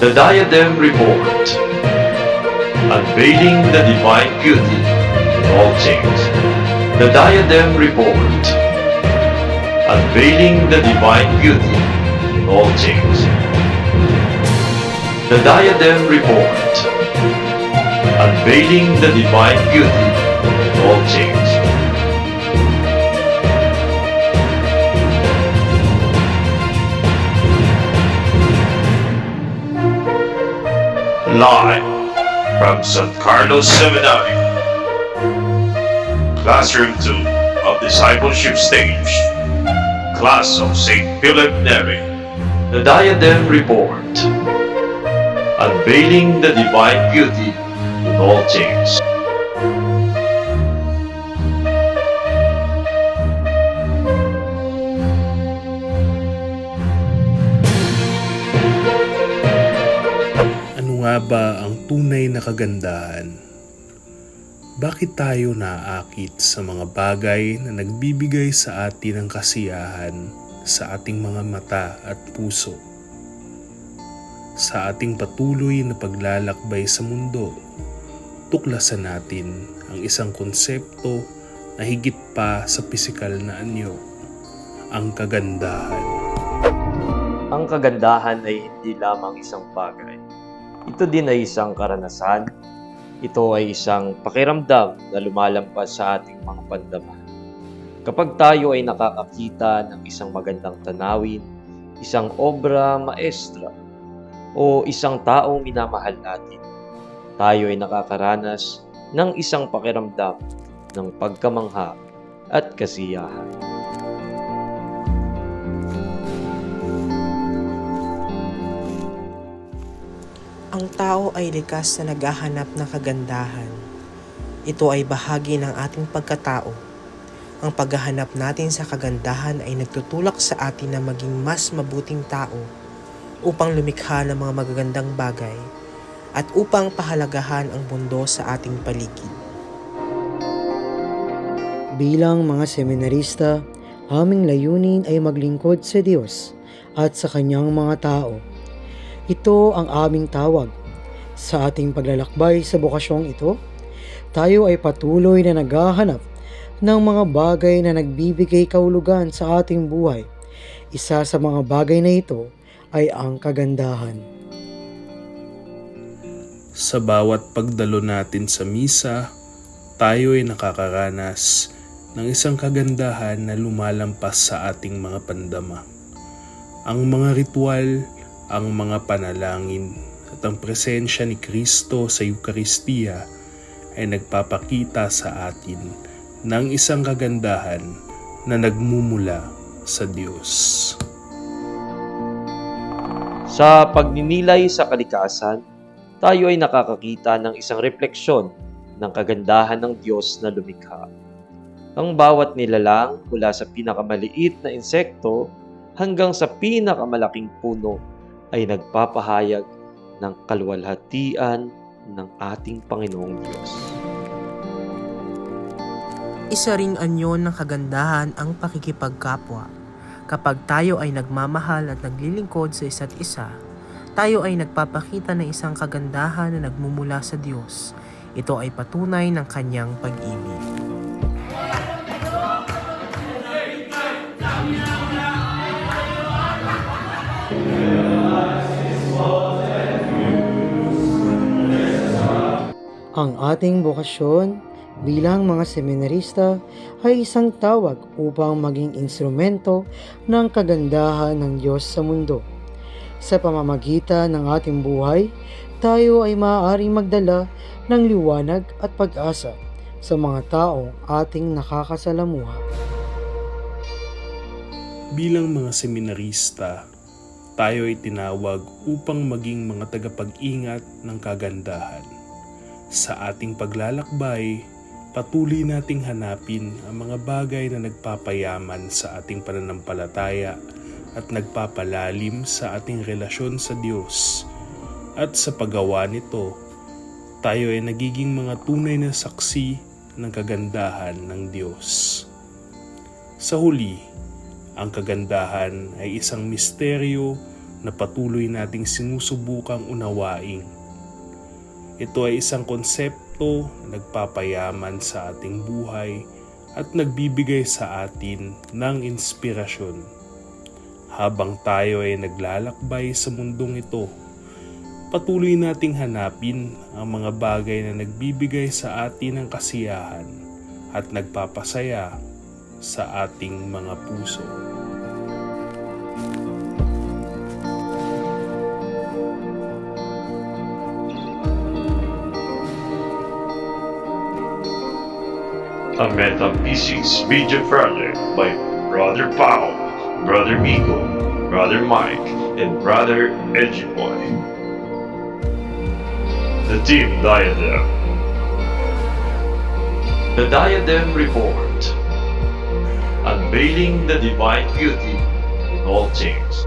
The Diadem Report Unveiling the Divine Beauty in All Things. The Diadem Report Unveiling the Divine Beauty in All Things. The Diadem Report Unveiling the Divine Beauty Live from San Carlos Seminary. Classroom 2 of Discipleship Stage. Class of St. Philip Neri. The Diadem Report. Unveiling the Divine Beauty in all things. Ba ang tunay na kagandahan? Bakit tayo naaakit sa mga bagay na nagbibigay sa atin ng kasiyahan sa ating mga mata at puso? Sa ating patuloy na paglalakbay sa mundo, tuklasan natin ang isang konsepto na higit pa sa pisikal na anyo, ang kagandahan. Ang kagandahan ay hindi lamang isang bagay. Ito din ay isang karanasan. Ito ay isang pakiramdam na lumalampas sa ating mga pandama. Kapag tayo ay nakakakita ng isang magandang tanawin, isang obra maestra, o isang taong minamahal natin, tayo ay nakakaranas ng isang pakiramdam ng pagkamangha at kasiyahan. Tao ay likas na naghahanap ng kagandahan. Ito ay bahagi ng ating pagkatao. Ang paghahanap natin sa kagandahan ay nagtutulak sa atin na maging mas mabuting tao upang lumikha ng mga magagandang bagay at upang pahalagahan ang mundo sa ating paligid. Bilang mga seminarista, aming layunin ay maglingkod sa Diyos at sa Kanyang mga tao. Ito ang aming tawag. Sa ating paglalakbay sa bukasyong ito, tayo ay patuloy na naghahanap ng mga bagay na nagbibigay kaulugan sa ating buhay. Isa sa mga bagay na ito ay ang kagandahan. Sa bawat pagdalo natin sa misa, tayo ay nakakaranas ng isang kagandahan na lumalampas sa ating mga pandama. Ang mga ritual, ang mga panalangin, at ang presensya ni Kristo sa Eukaristiya ay nagpapakita sa atin ng isang kagandahan na nagmumula sa Diyos. Sa pagninilay sa kalikasan, tayo ay nakakakita ng isang refleksyon ng kagandahan ng Diyos na lumikha. Ang bawat nilalang mula sa pinakamaliit na insekto hanggang sa pinakamalaking puno ay nagpapahayag ng kaluwalhatian ng ating Panginoong Diyos. Isa ring anyon ng kagandahan ang pakikipagkapwa. Kapag tayo ay nagmamahal at naglilingkod sa isa't isa, tayo ay nagpapakita ng isang kagandahan na nagmumula sa Diyos. Ito ay patunay ng kanyang pag-ibig. Ang ating bokasyon bilang mga seminarista ay isang tawag upang maging instrumento ng kagandahan ng Diyos sa mundo. Sa pamamagitan ng ating buhay, tayo ay maaaring magdala ng liwanag at pag-asa sa mga taong ating nakakasalamuha. Bilang mga seminarista, tayo ay tinawag upang maging mga tagapag-ingat ng kagandahan. Sa ating paglalakbay, patuloy nating hanapin ang mga bagay na nagpapayaman sa ating pananampalataya at nagpapalalim sa ating relasyon sa Diyos. At sa paggawa nito, tayo ay nagiging mga tunay na saksi ng kagandahan ng Diyos. Sa huli, ang kagandahan ay isang misteryo na patuloy nating sinusubukang unawaing. Ito ay isang konsepto na nagpapayaman sa ating buhay at nagbibigay sa atin ng inspirasyon. Habang tayo ay naglalakbay sa mundong ito, patuloy nating hanapin ang mga bagay na nagbibigay sa atin ng kasiyahan at nagpapasaya sa ating mga puso. A Metaphysics video project by Brother Pao, Brother Miko, Brother Mike, and Brother Edgy Boy. The Team Diadem. The Diadem Report. Unveiling the divine beauty in all things.